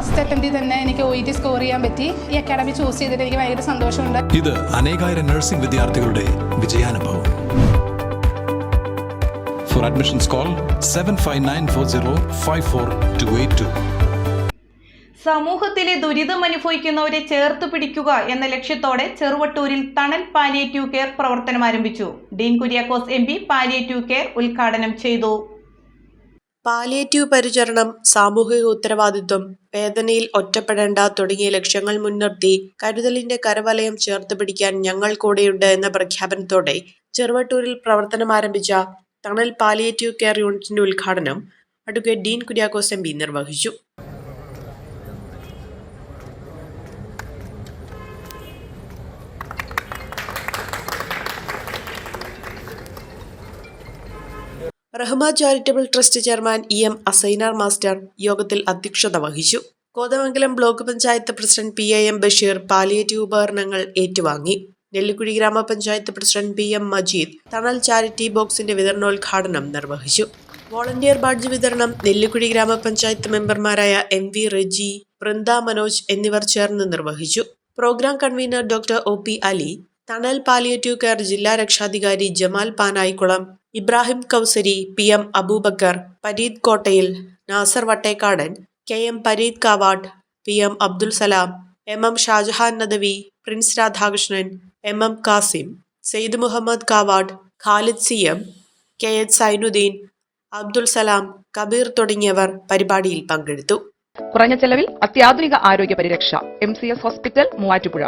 First അറ്റംപ്റ്റിൽ തന്നെ എനിക്ക് O E T score ചെയ്യാൻ പറ്റി. ഈ അക്കാഡമി ചൂസ് ചെയ്തിട്ട് എനിക്ക് ഭയങ്കര സന്തോഷമുണ്ട്. ഇത് അനേകായിരം നഴ്സിംഗ് വിദ്യാർത്ഥികളുടെ വിജയാനുഭവം. For admissions call seven five nine four zero five four two eight two സമൂഹത്തിലെ ദുരിതമനുഭവിക്കുന്നവരെ ചേർത്ത് പിടിക്കുക എന്ന ലക്ഷ്യത്തോടെ ചെറുവട്ടൂരിൽ തണൽ പാലിയേറ്റീവ് കെയർ പ്രവർത്തനം ആരംഭിച്ചു. Dean Kuriakose M P palliative care ഉദ്ഘാടനം ചെയ്തു. പാലിയേറ്റീവ് പരിചരണം സാമൂഹിക ഉത്തരവാദിത്വം വേദനയിൽ ഒറ്റപ്പെടേണ്ട തുടങ്ങിയ ലക്ഷ്യങ്ങൾ മുൻനിർത്തി കരുതലിന്റെ കരവലയം ചേർത്ത് പിടിക്കാൻ ഞങ്ങൾ കൂടെയുണ്ട് എന്ന പ്രഖ്യാപനത്തോടെ ചെറുവട്ടൂരിൽ പ്രവർത്തനം ആരംഭിച്ച തണൽ പാലിയേറ്റീവ് കെയർ യൂണിറ്റിന്റെ ഉദ്ഘാടനം അഡ്വക്കേറ്റ് ഡീൻ കുര്യാക്കോസ് എം നിർവഹിച്ചു. Rahma charitable trust chairman E M Assainar master യോഗത്തിൽ അധ്യക്ഷത വഹിച്ചു. Kothamangalam block panchayat president P A Basheer palliative ഉപകരണങ്ങൾ ഏറ്റുവാങ്ങി. നെല്ലിക്കുഴി ഗ്രാമപഞ്ചായത്ത് പ്രസിഡന്റ് പി എം മജീദ് തണൽ ചാരിറ്റി ബോക്സിന്റെ വിതരണോദ്ഘാടനം നിർവഹിച്ചു. വോളണ്ടിയർ ബാഡ്ജ് വിതരണം നെല്ലിക്കുഴി ഗ്രാമപഞ്ചായത്ത് മെമ്പർമാരായ എം വി റെജി വൃന്ദ മനോജ് എന്നിവർ ചേർന്ന് നിർവഹിച്ചു. Program convener doctor O P Ali Thanal palliative care ജില്ലാ രക്ഷാധികാരി Jamal Panayikulam Ibrahim Kausari P M Abubakar Pareed Kottayil Nasar Vattekkadan K M Pareed Kavatt P M Abdul Salam M M Shajahan Nadvi Prince Radhakrishnan M M Kasim Syed Muhammad Kavatt Khalid C M K H Sainuddin Abdul Salam Kabeer തുടങ്ങിയവർ പരിപാടിയിൽ പങ്കെടുത്തു. കുറഞ്ഞ ചെലവിൽ അത്യാധുനിക ആരോഗ്യ പരിരക്ഷ M C S hospital Muvattupuzha.